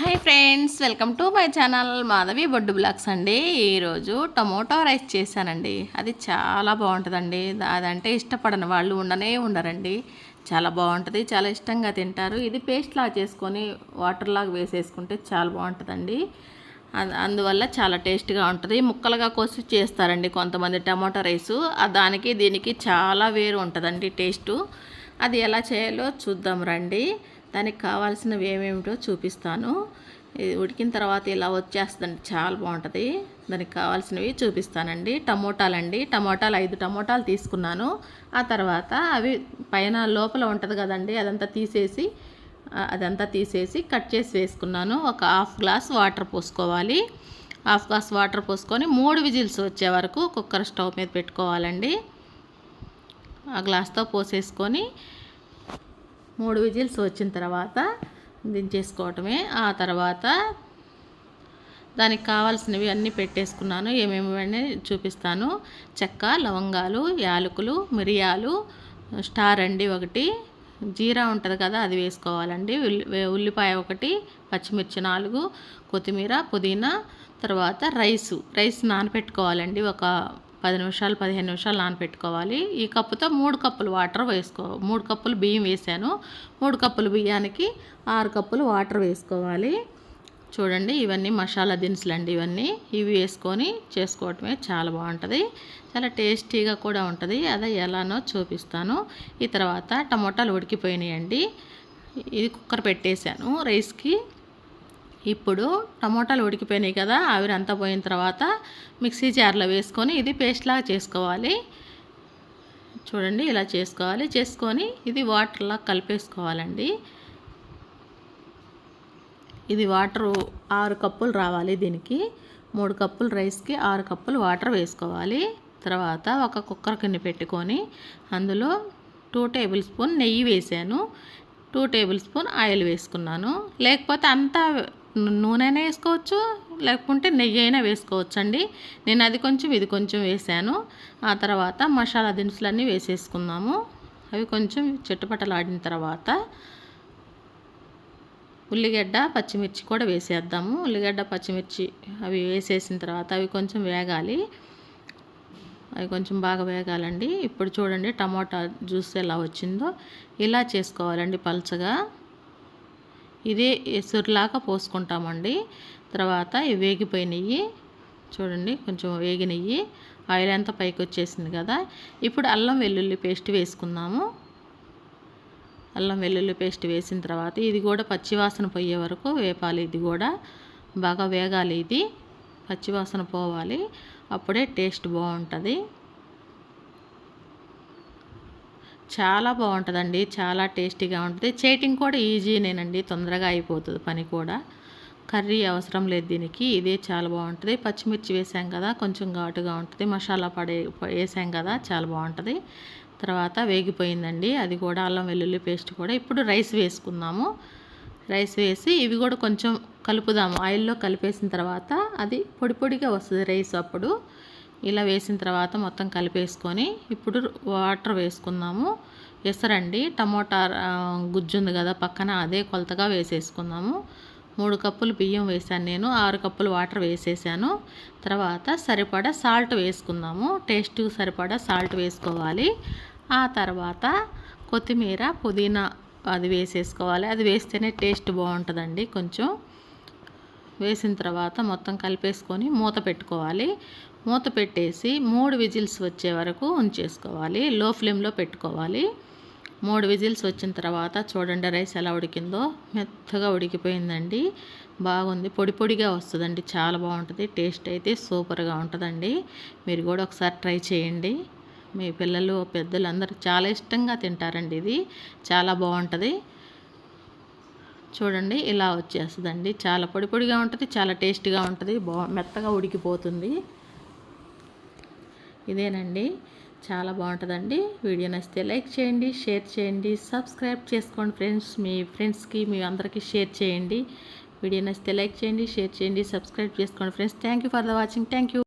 Hi friends welcome to my channel Madhavi Boddu blogs అండి. ఈరోజు tomato rice చేశానండి. అది చాలా బాగుంటుందండి. అదంటే ఇష్టపడని వాళ్ళు ఉండనే ఉండరండి. చాలా బాగుంటుంది చాలా ఇష్టంగా తింటారు. ఇది పేస్ట్ లాగా చేసుకొని వాటర్ లాగా వేసేసుకుంటే చాలా బాగుంటుందండి. అందువల్ల చాలా టేస్ట్గా ఉంటుంది. ముక్కలుగా కోసి చేస్తారండి కొంతమంది టమోటో రైసు. దానికి దీనికి చాలా వేరు ఉంటుందండి టేస్టు. అది ఎలా చేయాలో చూద్దాం రండి. దానికి కావాల్సినవి ఏమేమిటో చూపిస్తాను. ఇది ఉడికిన తర్వాత ఇలా వచ్చేస్తుందండి చాలా బాగుంటుంది. దానికి కావాల్సినవి చూపిస్తానండి. టమోటాలండి. టమోటాలు ఐదు టమోటాలు తీసుకున్నాను. ఆ తర్వాత అవి పైన లోపల ఉంటుంది కదండి అదంతా తీసేసి అదంతా తీసేసి కట్ చేసి వేసుకున్నాను. ఒక హాఫ్ గ్లాస్ వాటర్ పోసుకోవాలి. హాఫ్ గ్లాస్ వాటర్ పోసుకొని మూడు విజిల్స్ వచ్చే వరకు కుక్కర్ స్టవ్ మీద పెట్టుకోవాలండి. ఆ గ్లాస్తో పోసేసుకొని మూడు విజిల్స్ వచ్చిన తర్వాత దించేసుకోవటమే. ఆ తర్వాత దానికి కావాల్సినవి అన్నీ పెట్టేసుకున్నాను. ఏమేమి చూపిస్తాను. చెక్క లవంగాలు యాలకులు మిరియాలు స్టార్ అండి ఒకటి. జీరా ఉంటుంది కదా అది వేసుకోవాలండి. ఉల్లిపాయ ఒకటి పచ్చిమిర్చి నాలుగు కొత్తిమీర పుదీనా తర్వాత రైసు. రైస్ నానపెట్టుకోవాలండి. ఒక పది నిమిషాలు పదిహేను నిమిషాలు నానపెట్టుకోవాలి. ఈ కప్పుతో మూడు కప్పులు వాటర్ వేసుకో మూడు కప్పులు బియ్యం వేసాను. మూడు కప్పులు బియ్యానికి ఆరు కప్పులు వాటర్ వేసుకోవాలి. చూడండి ఇవన్నీ మసాలా దినుసులు అండి ఇవన్నీ. ఇవి వేసుకొని చేసుకోవటమే చాలా బాగుంటుంది. చాలా టేస్టీగా కూడా ఉంటుంది. అదే ఎలానో చూపిస్తాను. ఈ తర్వాత టమోటాలు ఉడికిపోయినాయండి. ఇది కుక్కర్ పెట్టేశాను రైస్కి. ఇప్పుడు టమోటాలు ఉడికిపోయినాయి కదా ఆవిరంతా పోయిన తర్వాత మిక్సీ జార్లో వేసుకొని ఇది పేస్ట్లాగా చేసుకోవాలి. చూడండి ఇలా చేసుకోవాలి. చేసుకొని ఇది వాటర్లా కలిపేసుకోవాలండి. ఇది వాటరు ఆరు కప్పులు రావాలి దీనికి. మూడు కప్పులు రైస్కి ఆరు కప్పులు వాటర్ వేసుకోవాలి. తర్వాత ఒక కుక్కర్ కింద పెట్టుకొని అందులో టూ టేబుల్ స్పూన్ నెయ్యి వేసాను. టూ టేబుల్ స్పూన్ ఆయిల్ వేసుకున్నాను. లేకపోతే అంతా నూనె అయినా వేసుకోవచ్చు లేకుంటే నెయ్యి అయినా వేసుకోవచ్చు అండి నేను అది కొంచెం ఇది కొంచెం వేసాను. ఆ తర్వాత మసాలా దినుసులన్నీ వేసేసుకుందాము. అవి కొంచెం చెట్టుపట్టలాడిన తర్వాత ఉల్లిగడ్డ పచ్చిమిర్చి కూడా వేసేద్దాము. ఉల్లిగడ్డ పచ్చిమిర్చి అవి వేసేసిన తర్వాత అవి కొంచెం వేగాలి. అవి కొంచెం బాగా వేగాలండి. ఇప్పుడు చూడండి టమాటా జ్యూస్ ఎలా వచ్చిందో. ఇలా చేసుకోవాలండి పల్చగా. ఇదే ఎసురులాగా పోసుకుంటామండి. తర్వాత ఇవి వేగిపోయినవి చూడండి కొంచెం వేగినవి ఆయిల్ అంతా పైకి వచ్చేసింది కదా. ఇప్పుడు అల్లం వెల్లుల్లి పేస్ట్ వేసుకుందాము. అల్లం వెల్లుల్లి పేస్ట్ వేసిన తర్వాత ఇది కూడా పచ్చివాసన పోయే వరకు వేపాలి ఇది కూడా. బాగా వేగాలి ఇది. పచ్చివాసన పోవాలి. అప్పుడే టేస్ట్ బాగుంటుంది. చాలా బాగుంటుందండి. చాలా టేస్టీగా ఉంటుంది. చేయటం కూడా ఈజీనేనండి. తొందరగా అయిపోతుంది పని కూడా. కర్రీ అవసరం లేదు దీనికి. ఇదే చాలా బాగుంటుంది. పచ్చిమిర్చి వేసాం కదా కొంచెం ఘాటుగా ఉంటుంది. మసాలా పడే వేసాం కదా చాలా బాగుంటుంది. తర్వాత వేగిపోయిందండి. అది కూడా అల్లం వెల్లుల్లి పేస్ట్ కూడా. ఇప్పుడు రైస్ వేసుకుందాము. రైస్ వేసి ఇవి కూడా కొంచెం కలుపుదాము. ఆయిల్లో కలిపేసిన తర్వాత అది పొడి పొడిగా వస్తుంది రైస్ అప్పుడు. ఇలా వేసిన తర్వాత మొత్తం కలిపేసుకొని ఇప్పుడు వాటర్ వేసుకుందాము. ఎసరండి టమోటా గుజ్జు ఉంది కదా పక్కన అదే కొలతగా వేసేసుకుందాము. మూడు కప్పులు బియ్యం వేసాను నేను ఆరు కప్పులు వాటర్ వేసేసాను. తర్వాత సరిపడా సాల్ట్ వేసుకుందాము. టేస్ట్ సరిపడా సాల్ట్ వేసుకోవాలి. ఆ తర్వాత కొత్తిమీర పుదీనా అది వేసేసుకోవాలి. అది వేస్తేనే టేస్ట్ బాగుంటుందండి కొంచెం. వేసిన తర్వాత మొత్తం కలిపేసుకొని మూత పెట్టుకోవాలి. మూత పెట్టేసి మూడు విజిల్స్ వచ్చే వరకు ఉంచేసుకోవాలి. లో ఫ్లేమ్లో పెట్టుకోవాలి. మూడు విజిల్స్ వచ్చిన తర్వాత చూడండి రైస్ ఎలా ఉడికిందో. మెత్తగా ఉడికిపోయిందండి. బాగుంది. పొడి పొడిగా వస్తుందండి. చాలా బాగుంటుంది. టేస్ట్ అయితే సూపర్గా ఉంటుందండి. మీరు కూడా ఒకసారి ట్రై చేయండి. మీ పిల్లలు పెద్దలు అందరూ చాలా ఇష్టంగా తింటారండి ఇది. చాలా బాగుంటుంది. చూడండి ఇలా వచ్చేస్తుందండి. చాలా పొడి పొడిగా ఉంటుంది చాలా టేస్ట్గా ఉంటుంది బా మెత్తగా ఉడికిపోతుంది. ఇదేనండి. చాలా బాగుంటుందండి. వీడియో నచ్చితే లైక్ చేయండి షేర్ చేయండి సబ్స్క్రైబ్ చేసుకోండి ఫ్రెండ్స్ మీ ఫ్రెండ్స్కి మీ అందరికీ షేర్ చేయండి. వీడియో నచ్చితే లైక్ చేయండి షేర్ చేయండి సబ్స్క్రైబ్ చేసుకోండి friends. Thank for the watching. Thank